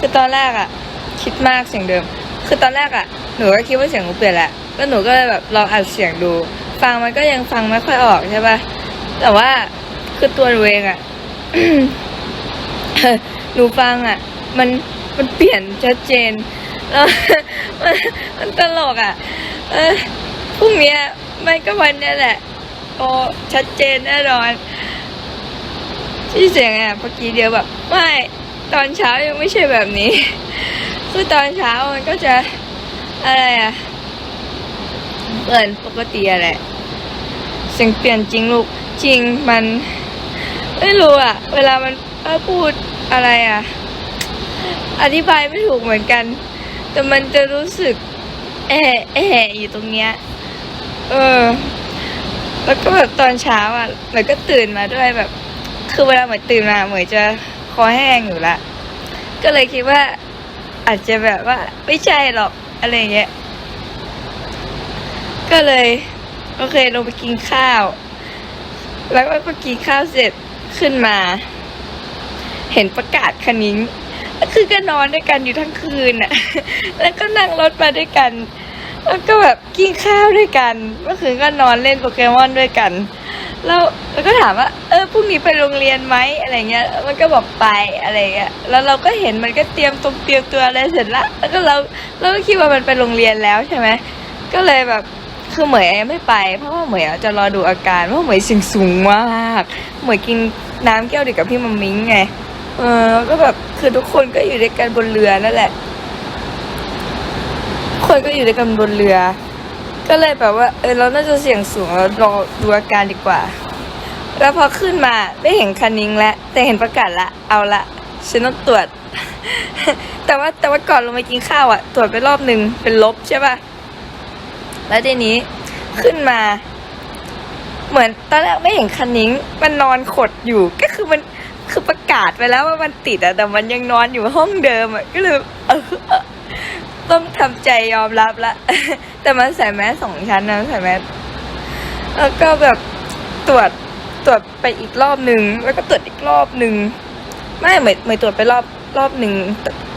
คือตอนแรกอะคิดมากเสียงเดิม คือตอนแรกอะหนูก็คิดว่าเสียงหนูเปลี่ยนแหละแล้วหนูก็เลยแบบลองอัดเสียงดู ฟังมันก็ยังฟังไม่ค่อยออกใช่ปะแต่ว่าคือตัวหนูเองอะหนูฟังอะมันมันเปลี่ยนชัดเจนแล้วมันมันตลกอะเออพรุ่งนี้ยมันก็วันนี้แหละ โอ้ชัดเจนแน่นอนที่เสียงอะเมื่อกี้เดียวแบบไม่ ตอนเช้ายังไม่ใช่แบบนี้ คือตอนเช้ามันก็จะอะไรอะเหมือนปกติอะแหละเสียงเปลี่ยนจริงลูกจริงมันไม่รู้อะเวลามันพูดอะไรอะอธิบายไม่ถูกเหมือนกัน แต่มันจะรู้สึกแอะแอะอยู่ตรงเนี้ย เออ แล้วก็แบบตอนเช้าอะเหมือนก็ตื่นมาด้วยแบบ คือเวลาเหมือนตื่นมาเหมือนจะ อแห้งอยู่ละก็เลยคิดว่า อาจจะแบบว่า ไม่ใช่หรอกอะไรเงี้ยก็เลยโอเคลงไปกินข้าว แล้วก็พอกินข้าวเสร็จขึ้นมา เห็นประกาศคณิ้งคือก็นอนด้วยกันอยู่ทั้งคืนน่ะแล้วก็นั่งรถมาด้วยกัน แล้วก็แบบกินข้าวด้วยกัน เมื่อคืนก็นอนเล่นโปเกมอนด้วยกัน แล้วแล้วก็ถามว่า เออพรุ่งนี้ไปโรงเรียนไหมอะไรเงี้ย มันก็บอกไปอะไรเงี้ยแล้วเราก็เห็นมันก็เตรียมตรงเตรียมตัวอะไรเสร็จละแล้วก็เราเราก็คิดว่ามันไปโรงเรียนแล้วใช่ไหมก็เลยแบบคือเหมยไม่ไป เพราะว่าเหมยจะรอดูอาการเพราะเหมยสิงสูงมากเหมยกินน้ำแก้วเดียวกับพี่มัมมิงไงเออก็แบบคือทุกคนก็อยู่ด้วยกันบนเรือนั่นแหละ คนก็อยู่ด้วยกันบนเรือ ก็เลยแบบว่า เออเราน่าจะเสี่ยงสูงเรารอดูอาการดีกว่า แล้วพอขึ้นมาได้เห็นคันนิงแล้วแต่เห็นประกาศละ เอาละฉันต้องตรวจ แต่ว่าแต่ว่าก่อนลงไปกินข้าวอะตรวจไปรอบหนึ่งเป็นลบใช่ป่ะ แล้วทีนี้ขึ้นมา เหมือนตอนแรกไม่เห็นคันนิ้งมันนอนขดอยู่ก็คือมันคือประกาศไปแล้วว่ามันติดอะแต่มันยังนอนอยู่ห้องเดิมอะก็เลยเออ ต้องทำใจยอมรับละ แต่มันใส่แมสสองชั้นนะใส่แมสแล้วก็แบบตรวจตรวจไปอีกรอบหนึ่งแล้วก็ตรวจอีกรอบหนึ่งไม่เหมือนเหมือนตรวจไปรอบรอบหนึ่ง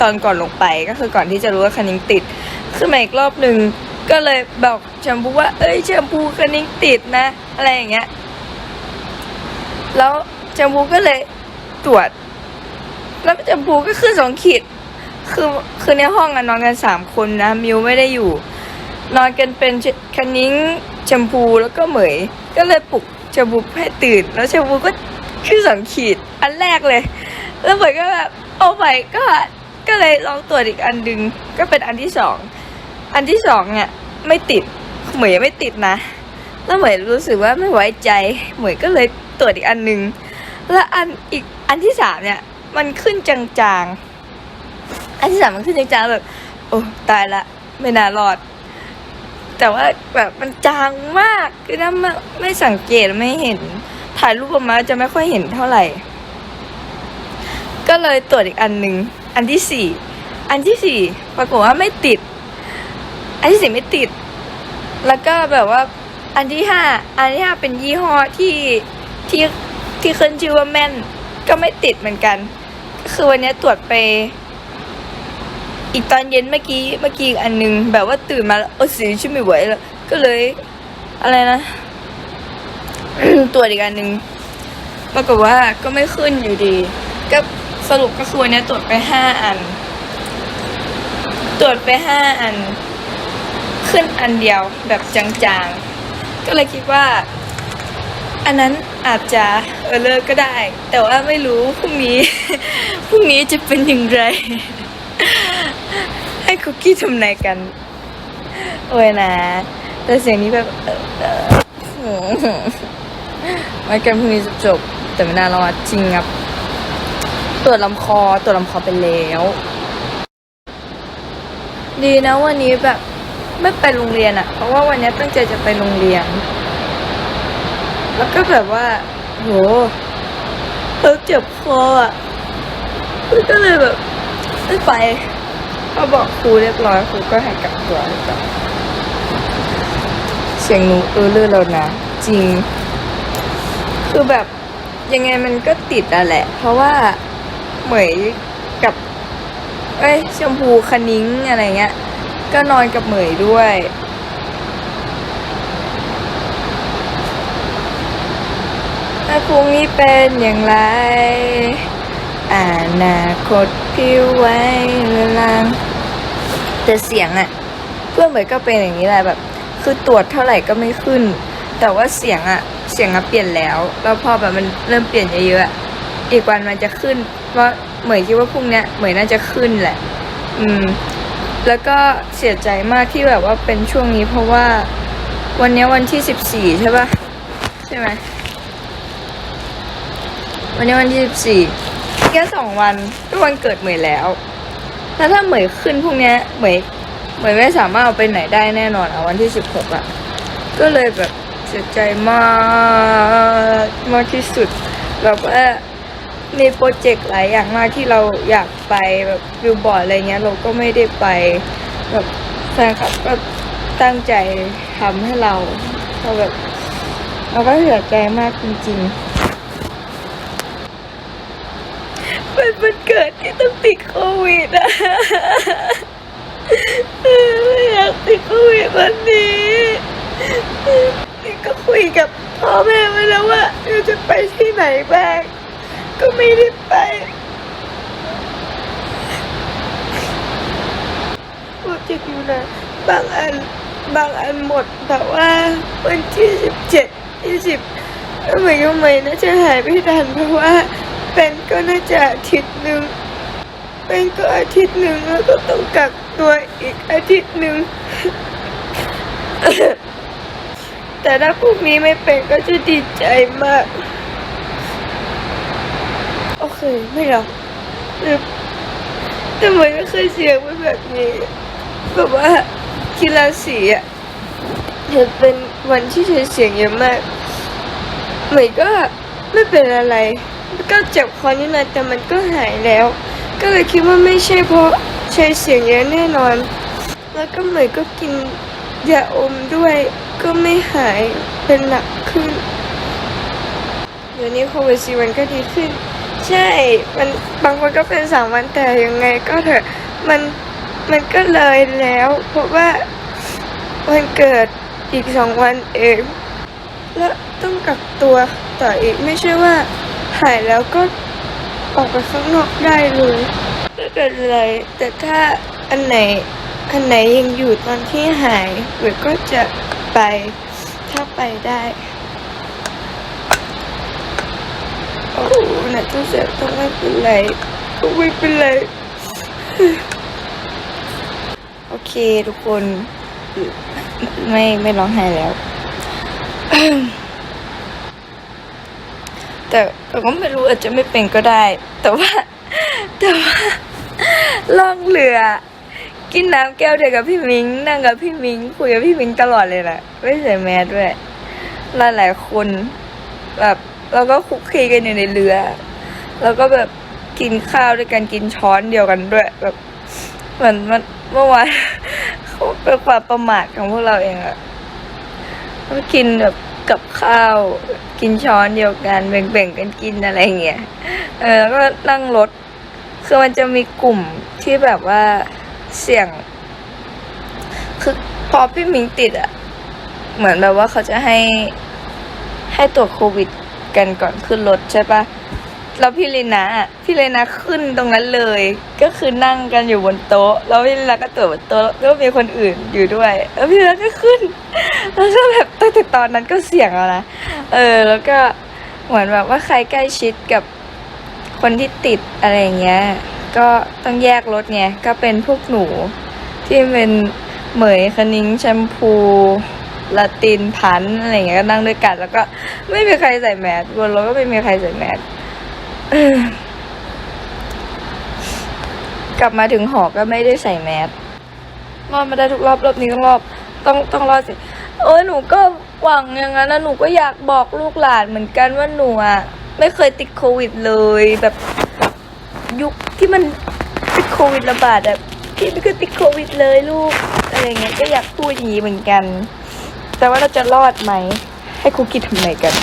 ตอนก่อนลงไปก็คือก่อนที่จะรู้ว่าคันิ้งติดขึ้นมาอีกรอบหนึ่งก็เลยบอกแชมพูว่า เอ้ยแชมพูคันนิ้งติดนะ อะไรอย่างเงี้ย แล้วแชมพูก็เลยตรวจ แล้วแชมพูก็ขึ้นสองขีด คือคือในห้องอะนอนกันสามคนนะ มิวไม่ได้อยู่ นอนกันเป็นคันนิ้งแชมพูแล้วก็เหมย ก็เลยปลุกแชมพูให้ตื่น แล้วแชมพูก็ขึ้นสองขีดอันแรกเลย แล้วเหมยก็แบบโอ้ไปก็ก็เลยลองตรวจอีกอันดึง ก็เป็นอันที่สองอันที่สองเนี่ยไม่ติดเหมยไม่ติดนะ แล้วเหมยรู้สึกว่าไม่ไว้ใจ เหมยก็เลยตรวจอีกอันหนึ่งแล้วอันอีกอันที่สามเนี่ย มันขึ้นจางๆ อันที่สามมันขึ้นจางๆแบบ โอ้ตายละ ไม่น่ารอด แต่ว่าแบบมันจางมากคือถ้าไม่ไม่สังเกตไม่เห็น ถ่ายรูปออกมาจะไม่ค่อยเห็นเท่าไหร่ ก็เลยตรวจอีกอันหนึ่งอันที่สี่อันที่สี่ปรากฏว่าไม่ติด อันที่สี่ไม่ติด แล้วก็แบบว่า อันที่ห้าอันที่ห้าเป็นยี่ห้อที่ที่ที่ขึ้นชื่อว่าแม่น ก็ไม่ติดเหมือนกัน คือวันนี้ตรวจไป อีกตอนเย็นเมื่อกี้เมื่อกี้อีกอันหนึง แบบว่าตื่นมาแล้วเออสีชื่อไม่ไหวแล้ว ก็เลย อะไรนะ ตรวจอีกอันหนึ่งปรากฏว่าก็ไม่ขึ้นอยู่ดี ก็สรุปก็คือเนี้ยตรวจไปห้าอัน ตรวจไปห้าอัน ขึ้นอันเดียวแบบจางๆ ก็เลยคิดว่า อันนั้นอาจจะเออเลิกก็ได้ แต่ว่าไม่รู้พรุ่งนี้ พรุ่งนี้จะเป็นอย่างไร ให้คุกกี้ทำนายกัน โอ้ยนะ แต่เสียงนี้แบบเออเออไว้กันพรุ่งนี้จบ แต่ไม่น่ารอดจริงครับ ตรวจลำคอ ตรวจลำคอไปแล้ว ดีนะวันนี้แบบ ไม่ไปโรงเรียนอะเพราะว่าวันนี้ตั้งใจจะไปโรงเรียน แล้วก็แบบว่า โหเออเจ็บคออะก็เลยแบบไม่ไป เขาบอกครูเรียบร้อยครูก็ให้กลับตัวเลยจ้ะเสียงหนูเออเลื่อนแล้วนะ จริง คือแบบยังไงมันก็ติดอะแหละ เพราะว่าเหมยกับ เอ้ยชมพูคนิ้งอะไรเงี้ย ก็นอนกับเหมยด้วยถ้าพรุ่งนี้เป็นอย่างไรอนาคตพิวไว้เรือลาง แต่เสียงอะเพื่อนเหมยก็เป็นอย่างนี้แหละแบบ คือตรวจเท่าไหร่ก็ไม่ขึ้น แต่ว่าเสียงอะเสียงอะเปลี่ยนแล้วแล้วพอแบบมันเริ่มเปลี่ยนเยอะๆอะอีกวันมันจะขึ้น เพราะเหมยคิดว่าพรุ่งนี้เหมยน่าจะขึ้นแหละ อืม แล้วก็เสียใจมากที่แบบว่าเป็นช่วงนี้เพราะว่า วันนี้วันที่สิบสี่ใช่ปะใช่ไหมวันนี้วันที่สิบสี่แค่สองวันก็วันเกิดเหมยแล้ว แล้วถ้าเหมยขึ้นพวกเนี้ยเหมยเหมยไม่สามารถเอาไปไหนได้แน่นอนอะวันที่สิบหกอะก็เลยแบบเสียใจมากมากที่สุดแบบว่ามีโปรเจกต์หลายอย่างมากที่เราอยากไปแบบวิวบอร์ดอะไรเงี้ย เราก็ไม่ได้ไปแบบแฟนคลับก็ตั้งใจทำให้เราเราแบบเราก็เสียใจมากจริง ๆ เป็นวันเกิดที่ต้องติดโควิดอะไม่อยากติดโควิดวันนี้นี่ก็คุยกับพ่อแม่ไว้แล้วว่าเราจะไปที่ไหนบ้างก็ไม่ได้ไปโปรเจกต์อยู่นะบางอันบางอันหมดแต่ว่าวันที่สิบเจ็ดยี่สิบเหมือนกับเมยน่าจะหายไม่ทันเพราะว่า เป็นก็น่าจะอาทิตย์หนึ่ง เป็นก็อาทิตย์หนึ่งแล้วก็ต้องกักตัวอีกอาทิตย์หนึ่ง แต่ถ้าพรุ่งนี้ไม่เป็นก็จะดีใจมาก โอเค ไม่หรอกแต่เหมือนไม่เคยเสียงไว้แบบนี้แบบว่ากีฬาสีอะจะเป็นวันที่ใช้เสียงเยอะมากเหมยก็ไม่เป็นอะไร ก็เจ็บคอนิดหน่อยแต่มันก็หายแล้ว ก็เลยคิดว่าไม่ใช่เพราะใช้เสียงเยอะแน่นอน แล้วก็เหมยก็กินยาอมด้วยก็ไม่หายเป็นหนักขึ้นเดี๋ยวนี้โควิดสี่วันก็ดีขึ้น ใช่ มันบางคนก็เป็นสามวันแต่ยังไงก็เถอะมันมันก็เลยแล้ว เพราะว่าวันเกิดอีกสองวันเอง แล้วต้องกักตัวต่ออีกไม่ใช่ว่า หายแล้วก็ออกไปข้างนอกได้เลยไม่เป็นไร แต่ถ้าอันไหนอันไหนยังอยู่ตอนที่หายเวก็จะไปถ้าไปได้โอ้หนักต้องเสียต้องไม่เป็นไรก็ไม่เป็นไรโอเคทุกคน ไม่ไม่ร้องไห้แล้ว แต่ก็ไม่รู้อาจจะไม่เป็นก็ได้ แต่ว่า แต่ว่าล่องเรือ กินน้ำแก้วเดียวกับพี่มิงนั่งกับพี่มิงคุยกับพี่มิงตลอดเลยแหละไม่ใส่แมสด้วยหลายหลายคนแบบเราก็คุกคีกันอยู่ในเรือ แล้วก็แบบกินข้าวด้วยกันกินช้อนเดียวกันด้วย แบบเหมือนมันเมื่อวานเขาเป็นความประมาทของพวกเราเองอะก็กินแบบ กับข้าว กินช้อนเดียวกันแบ่งๆกันกินอะไรเงี้ยเออแล้วก็นั่งรถคือมันจะมีกลุ่มที่แบบว่าเสี่ยง คือพอพี่มิงติดอะเหมือนแบบว่าเขาจะให้ให้ตรวจโควิดกันก่อนขึ้นรถใช่ปะ แล้วพี่เลนะพี่เลนาขึ้นตรงนั้นเลย ก็คือนั่งกันอยู่บนโต๊ะ แล้วพี่เลนาก็ตรวจบนโต๊ะแล้วก็มีคนอื่นอยู่ด้วยแล้วพี่เลนาก็ขึ้นแล้วก็แบบตั้งแต่ตอนนั้นก็เสี่ยงแล้วนะเออ แล้วก็เหมือนแบบว่าใครใกล้ชิดกับคนที่ติดอะไรเงี้ย ก็ต้องแยกรถไงก็เป็นพวกหนูที่เป็นเหมยคณิงแชมพูละตินพันอะไรเงี้ยก็นั่งด้วยกัน แล้วก็ไม่มีใครใส่แมสบนรถก็ไม่มีใครใส่แมส กลับมาถึงหอก็ไม่ได้ใส่แมสรอดมาได้ทุกรอบรอบนี้ต้องรอบ ต้องต้องรอดสิเออหนูก็หวังอย่างนั้นนะหนูก็อยากบอกลูกหลานเหมือนกันว่าหนูอะไม่เคยติดโควิดเลยแบบยุคที่มันติดโควิดระบาดอะพี่ไม่เคยติดโควิดเลยลูกอะไรเงี้ยก็อยากพูดอย่างนี้เหมือนกัน แต่ว่าเราจะรอดไหม ให้คุกกี้ทำไงกัน